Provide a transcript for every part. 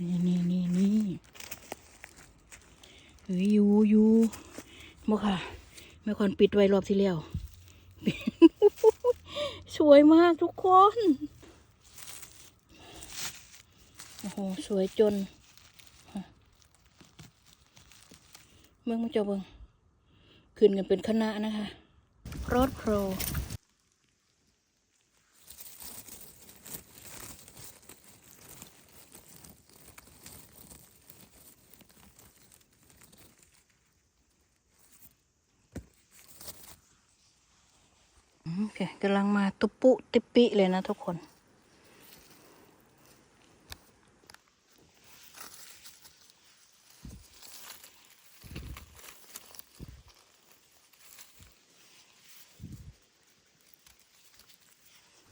นี่นี่นี่นี่เฮ้ยอยู่อยู่บ่ค่ะแม่คอนปิดไว้รอบที่แล้วสวยมากทุกคน โอ้โห สวยจนเมืองมาเจ้าเบิงขึ้นกันเป็นคณะนะคะ รถโปร กำลังมาตุปุติปิเลยนะทุกคน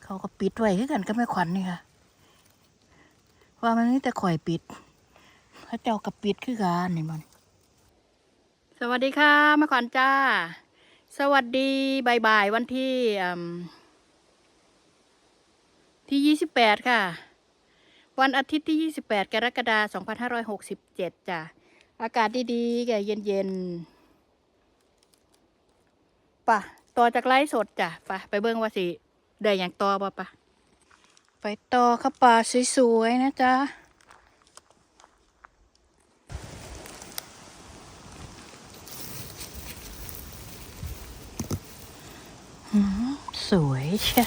เขาก็ปิดไว้คือกันก็ไม่ขวัญนี่ค่ะ ว่ามันนี่แต่ข่อยปิดเขาเจ้ากับปิดคือกันนี่มัน สวัสดีค่ะแม่ขวัญจ้า สวัสดีบ่ายๆวันที่ที่ยี่สิบแปดค่ะ วันอาทิตย์ที่ยี่สิบแปดกรกฎาคมสองพันห้าร้อยหกสิบเจ็ดจ้ะ อากาศดีๆแกเย็นๆป่ะต่อจากไลฟ์สดจ้ะป่ะไปเบิ่งว่าสิ ได้อย่างต่อป่ะป่ะไปต่อข้าป่าสวยๆนะจ๊ะ สวยเชีย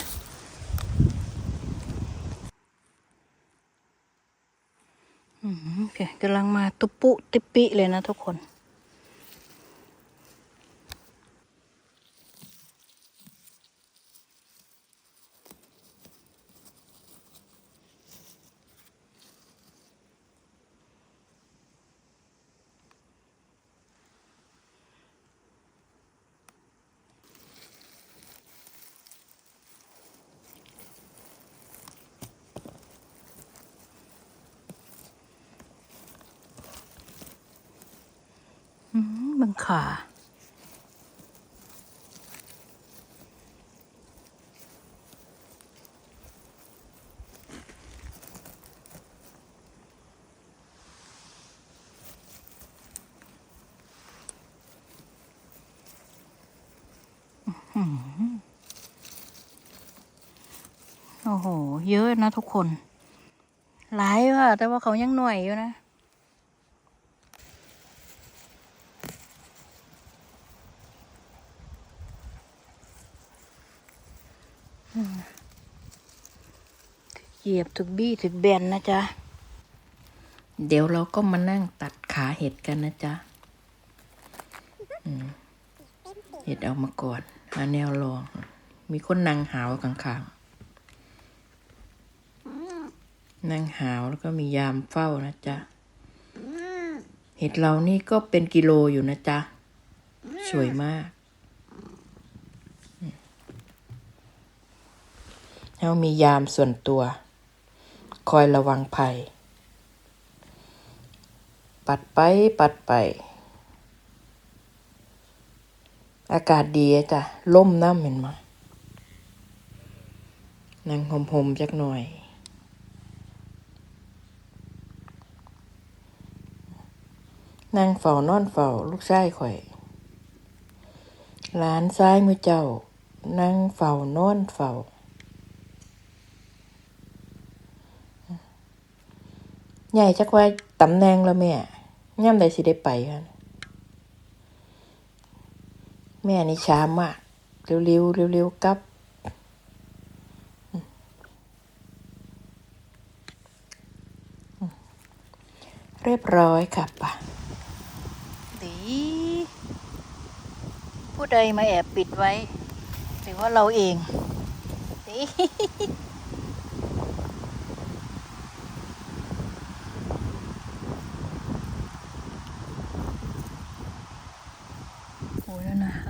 อืมโอเคกำลังมาตุปุติปิเลยนะทุกคน บังขาโอ้โห เยอะนะทุกคน หลายว่ะแต่ว่าเขายังหน่วยอยู่นะ เหยียบถึกบี้ถึกแบนนะจ๊ะ เดี๋ยวเราก็มานั่งตัดขาเห็ดกันนะจ๊ะเห็ดเอามาก่อนหาแนวรอง มีคนนั่งหาวข้างๆนั่งหาวแล้วก็มียามเฝ้านะจ๊ะ เห็ดเรานี่ก็เป็นกิโลอยู่นะจ๊ะ สวยมากเรามียามส่วนตัว คอยระวังภัย ปัดไปปัดไป อากาศดีจ้ะล่มน้ำเห็นไหมนั่งหมๆจักหน่อย นั่งเฝ้านอนเฝ้าลูกชายข่อยหลานซ้ายมือเจ้า นั่งเฝ้านอนเฝ้า ใหญ่จักว่าตำแหน่งแล้วแม่ย่ำใดสิได้ไปค่ะแม่นี่ช้ามากเร็วๆเร็วๆกลับเรียบร้อยค่ะป่ะดีผู้ใดมาแอบปิดไว้หรือว่าเราเองดี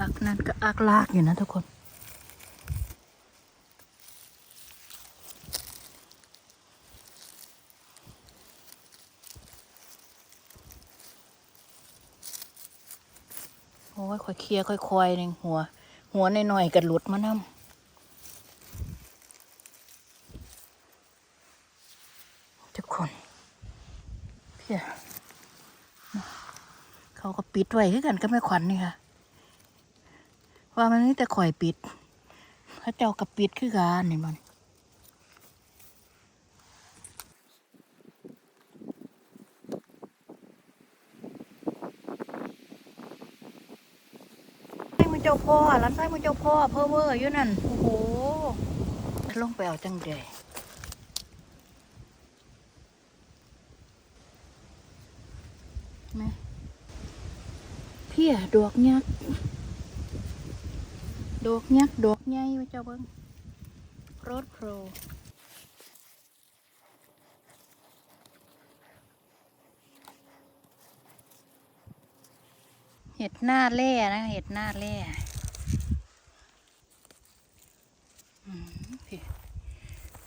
ักนั่นก็อักลากอยู่นะทุกคน โอ้ยค่อยเคลียร์ค่อยคอยหนหัว หัวในหน่อยกันหลุดมานำทุกคนเพียเขาก็ปิดไว้ให้กันก็ไม่ขวัญนนี่ค่ะ ว่ามันนี่แต่ข่อยปิดเขาเจ้ากับปิดคือกันนี่มันไส้มือเจ้าพ่อร้านไส้มือเจ้าพ่อเพ้อเวอร์อยู่นั่น โอ้โห ลงไปเอาจังเดยแม่เพี้ยดอกยักษ์ ดอกยักษ์ดอกใหญ่ไว้เจ้าเบิ้งรถโปรเห็ดหน้าเล่นะ เห็ดหน้าเล่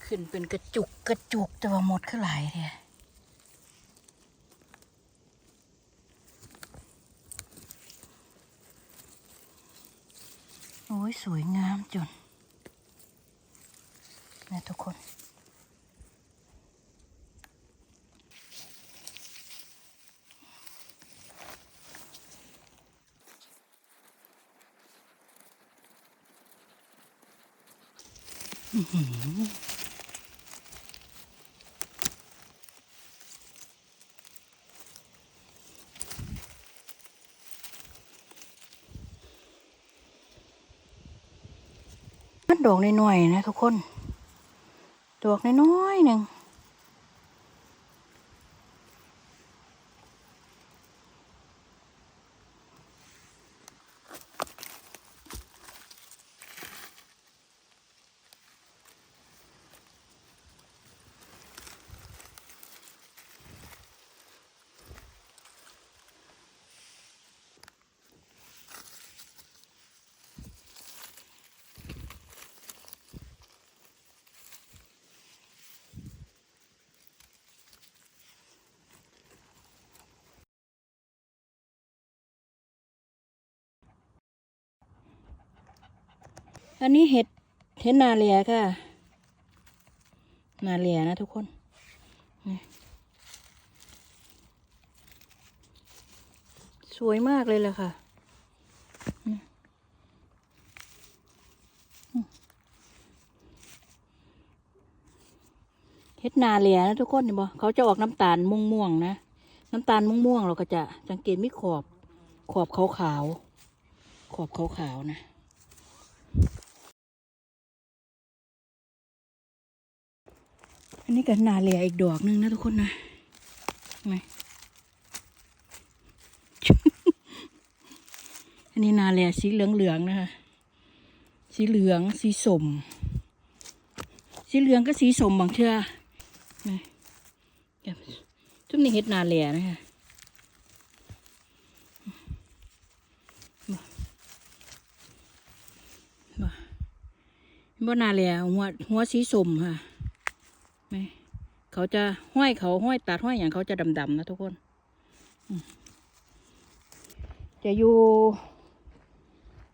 ขึ้นเป็นกระจุกกระจุกแต่ว่าหมดขึ้นหลายเลย ยสวยงามจนนะทุกคน มันดอกน้อยๆนะทุกคน ดอกน้อยๆหนึ่ง อันนี้เห็ดเห็ดนาเลียค่ะ นาเลียนะทุกคนสวยมากเลยล่ะค่ะ เห็ดนาเลียนะทุกคนเห็นบ่เขาจะออกน้ำตาลม่วงๆนะ น้ำตาลม่วงๆเราก็จะสังเกตมีขอบขอบขาวๆขอบขาวๆนะ อันนี้ก็นาเลียอีกดอกหนึงนะทุกคนนะไงอันนี้นาเลียสีเหลืองๆนะคะ สีเหลืองสีสม สีเหลืองก็สีสมบางเชื่อทุกนี้เห็ดนาเลียนะคะบ่บ่บ่นาเลียหัวหัวสีสมค่ะ ไหมเขาจะห้อยเขาห้อยตัดห้อยอย่างเขาจะดำๆนะทุกคนจะอยู่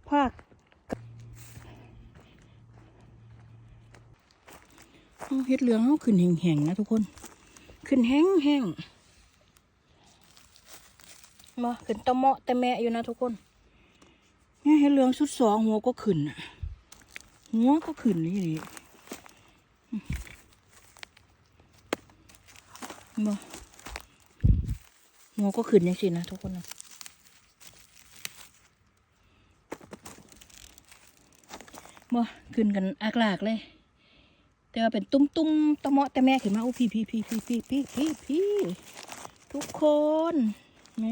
ภาคเอาเห็ดเหลืองเขาขึ้นแห้งๆนะทุกคน ขึ้นแห้งๆมาขึ้นตะเมาะตะแมะอยู่นะทุกคนเนี่ยเห็ดเหลืองสุดสองหัวก็ขึ้นหัวก็ขึ้นนี่เลย บ่หัวก็ขึ้นยังสินะทุกคนนะบ่ขึ้นกันอากลากเลย แต่ว่าเป็นตุ้มตุ้มตะเมาะตะแม่ขึ้นมาโอ้พี่พี่พี่พี่พี่พี่พี่พี่ทุกคนไหม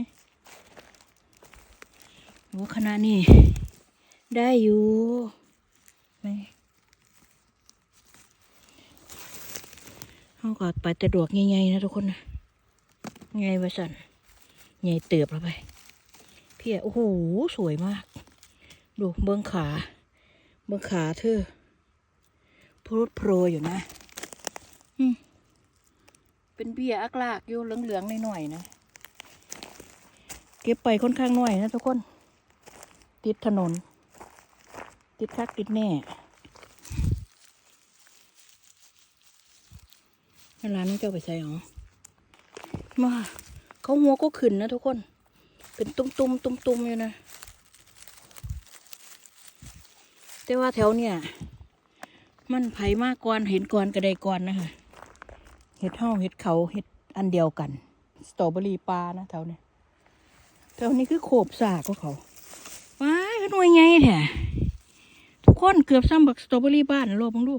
โอ้ขนาดนี้ได้อยู่ไหม เขาก็ไปแต่ดวกใหญ่ๆนะทุกคนนะไงวะสันใหญ่เติบแล้วไป เพี่โอ้โห สวยมาก ดูเบื้องขา เบื้องขาเธอพรุดโพรอยู่นะ เป็นเบี้ยอักลากอยู่เหลืองๆหน่อยๆนะ เก็บไปค่อนข้างหน้อยนะทุกคน ติดถนน ติดคักติดแน่ ร้านนี้เจ้าไปใส่หรอมาเขาหัวก็ขึ้นนะทุกคน เป็นตุ้มๆตุ้มๆอยู่นะแต่ว่าแถวเนี่ย มันไผมากก่อนเห็นก่อนกระไดก่อนนะคะเห็ดเห่าเห็ดเขาเห็ดอันเดียวกันสตรอเบอรี่ปลานะแถวเนี้ยแถวนี้คือโขบสากของเขาว้ายเขาหน่วยไงแท้ทุกคนเกือบซ้ำบักสตรอเบอรี่บ้านโลบังดู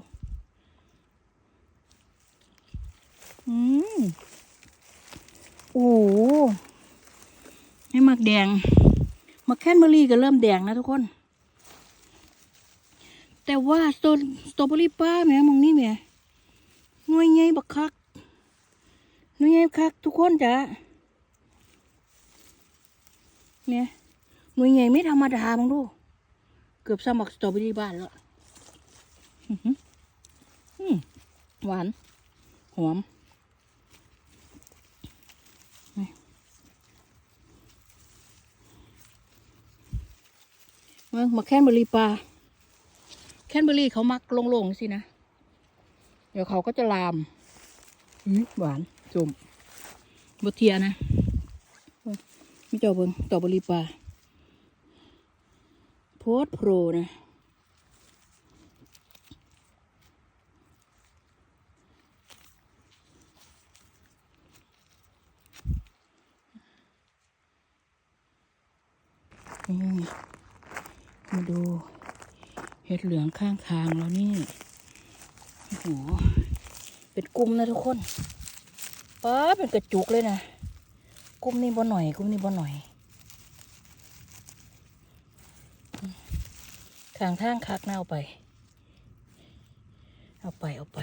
อืมโอ้ให้มักแดงมักแคนเบอรี่ก็เริ่มแดงนะทุกคน แต่ว่าสตสตรอเบอรี่ป้าแม่มองนี่แม่หน่วยใหญ่บักคักหน่วยใหญ่คัก ทุกคนจ้ะเนี่ยหน่วยใหญ่ไม่ธรรมดามองดู เกือบซ้ำบักสตรอเบอรี่บ้านแล้วหวาน หอม มื่อมาแคนเบอร์รี่ปลาแคนเบอร์รี่เขามักโล่งๆสินะ เดี๋ยวเขาก็จะลามอื้อหวานจุ่มบเทียนะไม่เจ้าเบิงต่อบริปลาโพสโปรนะ นี่ มาดูเห็ดเหลืองข้างทางแล้วนี่โอ้โหเป็นกลุ่มนะทุกคนป้าเป็นกระจุกเลยนะกลุ่มนี้บ่หน่อยกลุ่มนี้บ่หน่อยข้างทางคักน้าเอาไป เอาไปเอาไป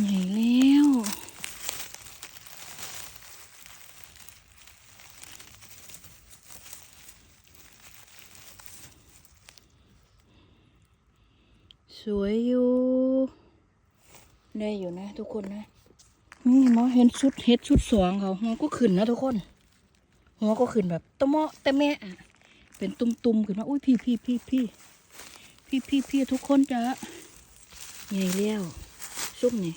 ใหญ่แล้ว สวยอยู่ ได้อยู่นะ ทุกคนนะ นี่หมอเห็นชุดเห็ดชุดสองเขาหัวก็ขึ้นนะทุกคน หัวก็ขึ้นแบบตะเมาะตะแม่อะเป็นตุ่มตุมขึ้นมาอุ้ยพี่พี่พี่พี่พี่พี่พี่ทุกคนจ้ะใหญ่เลี้ยวซุ่มนี่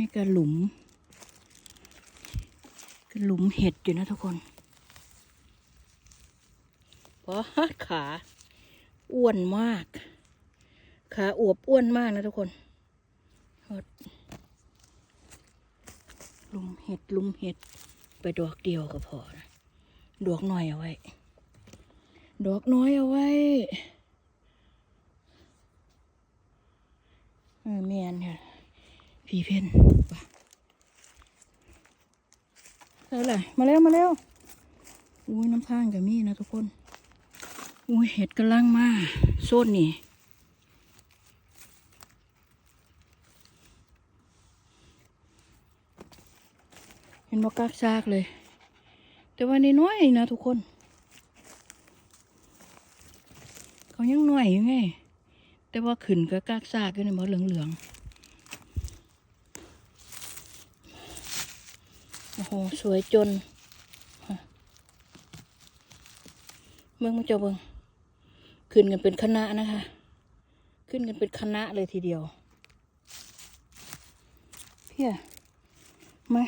นี่ก็หลุมก็หลุมเห็ดอยู่นะทุกคนเพราะขาอ้วนมาก ขาอวบอ้วนมากนะทุกคนหลุมเห็ดหลุมเห็ด ไปดอกเดียวก็พอนะดอกน้อยเอาไว้ ดอกน้อยเอาไว้เออเมียนค่ะพี่เพน ไปเท่าไหร่มาเร็วมาเร็วอุ้ยน้ำข้างกับมีนะทุกคน อุ้ยเห็ดกำลังมาโซนนี่เห็นบอกกากซากเลย แต่ว่านี่น้อยนะทุกคน เขายังน้อยอยู่ไง แต่ว่าขึ้นก็กากซากอยู่ในหมอเหลืองๆ โอ้โห สวยจนเบิ่งมาเจ้าเบิ่งขึ้นกันเป็นคณะนะคะ ขึ้นกันเป็นคณะเลยทีเดียวเพียมา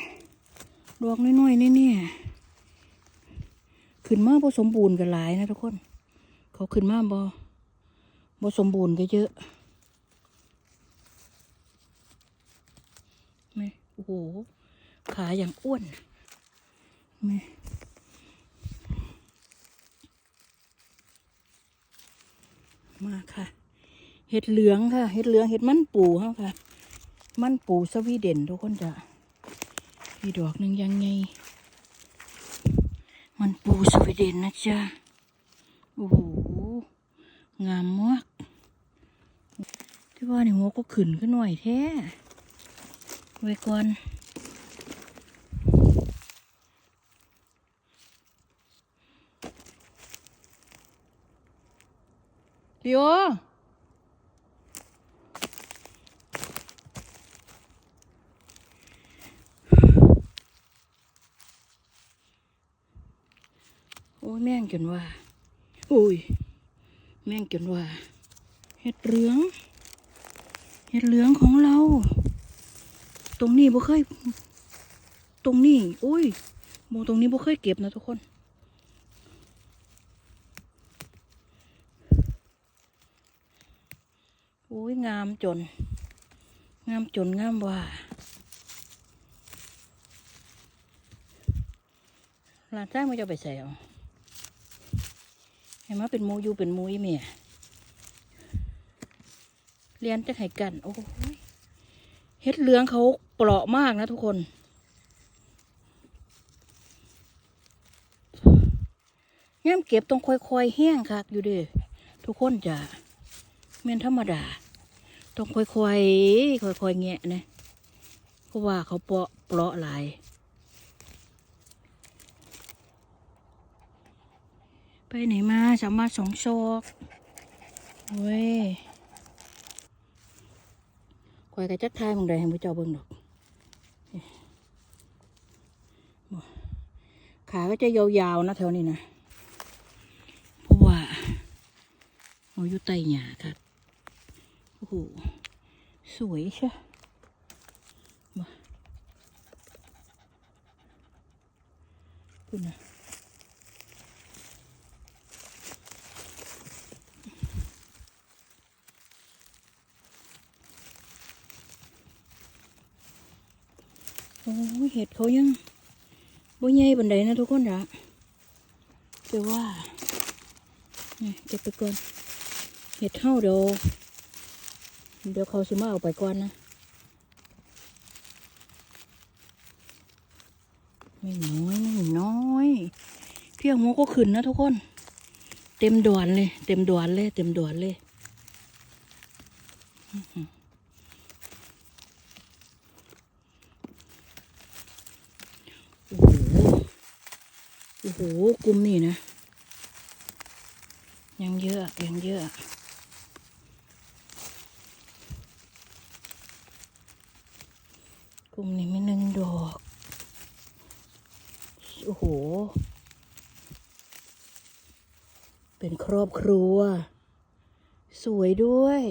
ดอกน้อยๆนี่เนี่ยขึ้นมาผสมบูรณ์กันหลายนะทุกคน เขาขึ้นมาบ่บ่สมบูรณ์ก็เยอะไม่โอ้โห ขาอย่างอ้วนไม่มาค่ะ เห็ดเหลืองค่ะ เห็ดเหลือง เห็ดมันปูเฮาค่ะ มันปูสวีเดนทุกคนจะอีดอกหนึ่งยังไง มันปูสวีเดนนะจ๊ะ โอ้โห งามมากที่ว่าในหัวก็ขึ้นขึ้นหน่อยแท้ไว้ก่อน ลียวโอ้ยแม่งจนว่า อุ้ย แม่งจนว่า เห็ดเหลือง เห็ดเหลืองของเรา ตรงนี้บ่เคย ตรงนี้ อุ้ยโมตรงนี้บ่เคยเก็บนะทุกคน อุ้ยงามจน งามจนงามว่าหลานจ้างไมันจะไปใส่เอาเห็นไหมเป็นมูยูเป็นมูอีเมียเรียนจะไห้กัน โอ้ยเฮ็ดเหลืองเขาเปราะมากนะทุกคน ย่ำเก็บต้องค่อยๆแห้งคักอยู่เด้ทุกคนจะเม่นธรรมดา ต้องค่อยๆ ค่อยๆ แงะนะเพราะว่าเขาเปาะเปราะหลาย ไปไหนมาสามารถสองศอกเว้ยคอยกระจักทายมึงได้ให้มึงเจ้าเบิ่งดอก ขาก็จะยาวๆนะแถวนี้นะ เพราะว่าเราอยู่ใต้หญ้าครับ โอ้โหสวยใช่มาคุณนะโอ้ยเห็ดเขายังบ่ใหญ่บันไดนะทุกคนจ้ะแต่ว่านี่เก็บไปก่อนเห็ดเท่าเดี๋ยว เดี๋ยวเขาสิมาเอาไปก่อนนะไม่น้อยไม่น้อยเที่ยงโมก็ขึ้นนะทุกคน เต็มด่วนเลย เต็มด่วนเลย เต็มด่วนเลยโอ้โหโอ้โหกลุ่มนี่นะ ยังเยอะยังเยอะ กลุ่มนี้มีหนึ่งดอก โอ้โห เป็นครอบครัว สวยด้วย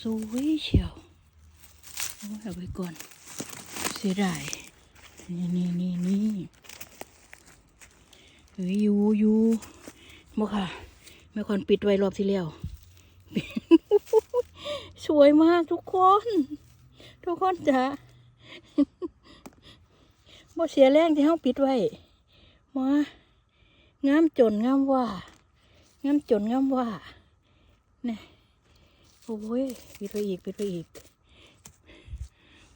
สวยเชียวเอาไว้เอาไว้ก่อนเสียดาย นี่นี่นี่นี่เฮ้ยอยูอยูบ่ค่ะแม่คนปิดไว้รอบที่แล้วสวยมากทุกคน ทุกคนจ้ะบ่เสียแรงที่เฮาปิดไว้มางามจนงามว่างามจนงามว่าเนี่ยโอ้ยปิดไปอีกปิดไปอีก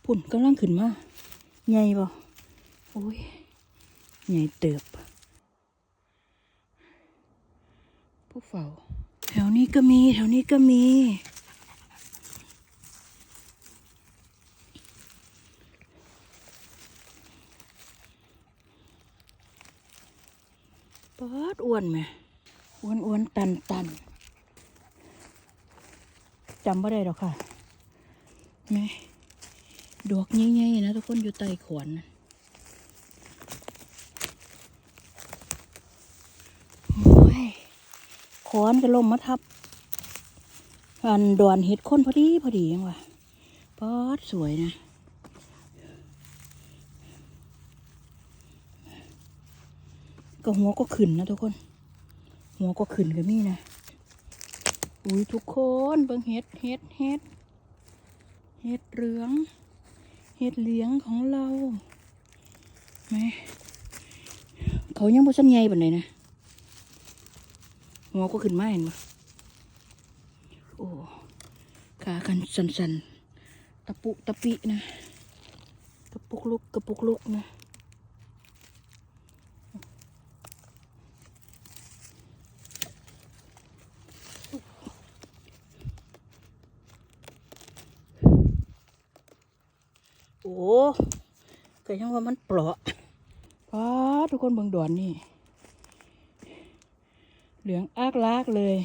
ปุ่นกำลังขึ้นมาใหญ่บ่ โอ้ยใหญ่เติบ ผู้เฝ้า แถวนี้ก็มี แถวนี้ก็มีปอดอ้วนไหมอ้วนอ้วนตันตันจำไม่ได้หรอกค่ะแม่ดอกใหญ่ๆนะทุกคนอยู่ใต้ขวานนะโอ้ย ขวานก็ลมมาทับ อันดอนเห็ดค้นพอดีพอดียังวะป๊อดสวยนะ ก็หัวก็ขึ้นนะทุกคน หัวก็ขึ้นกับมี่นะ อุ้ยทุกคนเบิ่งเห็ดเห็ดเห็ดเห็ดเหลือง เห็ดเหลืองของเราไหมเขายังบ่สันใหญ่ปานใดนะ หัวก็ขึ้นไมาเห็นไหมโอ้ขากันสันๆ ตะปุตะปีนะ กระปุกลุกกระปุกลุกนะโอ้เกิดยังว่ามันเปราะป้าทุกคนเบืองดอนนี่ เหลืองอากลากเลย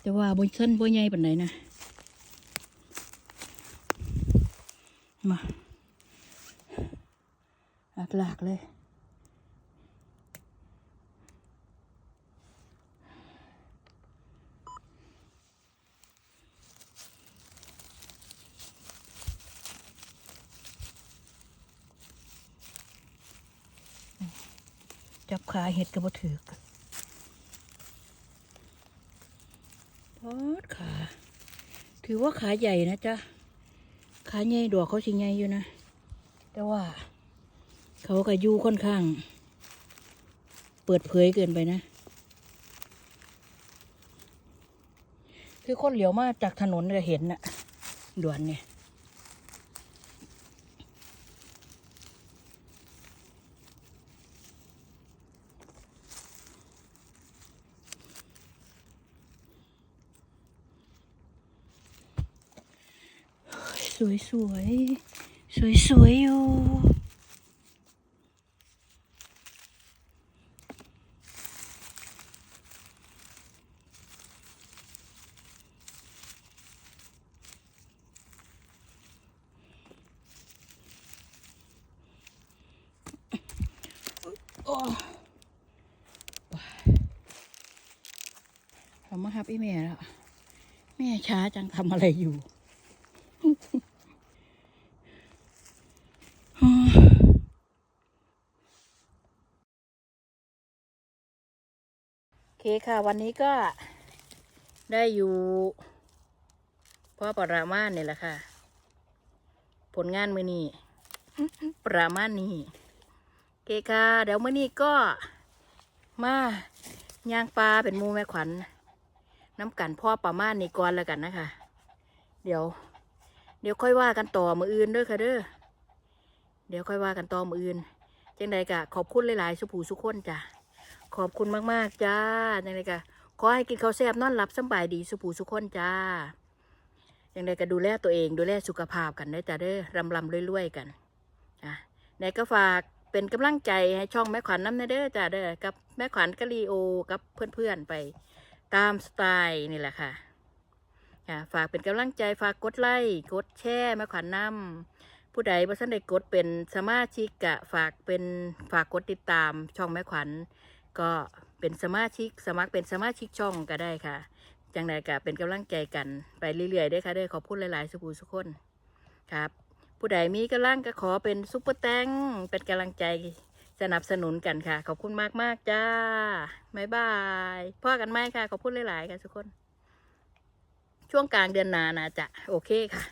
แต่ว่าบนเส้นบนใหญ่ปันไหนนะ มา อากลากเลย จับขาเห็ดกระบถือกพอดขา ถือว่าขาใหญ่นะจ๊ะ ขาใหญ่ดอกเขาสิใหญ่อยู่นะ แต่ว่า เขาก็ยู่ค่อนข้าง เปิดเผยเกินไปนะ คือคนเหลียวมาจากถนนจะเห็นน่ะด่วนไงส วยสวยสวยสวยๆอยู่โอ้เรามาฮับอีแม่แล้วแม่ช้าจังทำอะไรอยู่ ค่ะ วันนี้ก็ได้อยู่พ่อปรามาณนี่ยแหละค่ะ ผลงานมือนี้ประมาณนี้โอเคค่ะ เดี๋ยวมื้อนี้ก็มาย่างปลาเป็นมูแม่ขวัญน้ำกันพ่อประมาณนี้ก่อนแล้วกันนะคะ เดี๋ยว เดี๋ยวค่อยว่ากันต่อมืออื่นด้วยค่ะเด้อเดี๋ยวค่อยว่ากันต่อมืออื่นจังใดกะขอบคุณหลายๆสุผูสุขคนจ้ะ ขอบคุณมาก ๆ จ้าจังไดก็ขอให้กินข้าวแซ่บนอนหลับสบายดีสุขผู้สุขคนจ้าจังไดก็ดูแลตัวเองดูแลสุขภาพกันเด้จ้าเด้อรำรำเรวยๆกันอะไหนก็ฝากเป็นกำลังใจให้ช่องแม่ขวัญน้ำเนเด้อจ้าเด้อกับแม่ขวัญกะลีโอกับเพื่อนๆไปตามสไตล์นี่แหละค่ะฝากเป็นกำลังใจฝากกดไลค์กดแชร์แม่ขวัญนำผู้ใดบ่ทันได้กดเป็นสมาชิกกะฝากเป็นฝากกดติดตามช่องแม่ขวัญ ก็เป็นสมาชิกสมัครเป็นสมาชิกช่องก็ได้ค่ะ จังใดก็เป็นกำลังใจกันไปเรื่อยๆเด้ค่ะเด้ขอบคุณหลายๆสุภูสุกคนครับ ผู้ใดมีกำลังก็ขอเป็นซุปเปอร์แตงเป็นกำลังใจสนับสนุนกันค่ะ ขอบคุณมากๆจ้าบ๊ายบายพ่อกันไหมค่ะ ขอบคุณหลายๆค่ะทุกคน ช่วงกลางเดือนหนานะจะโอเคค่ะ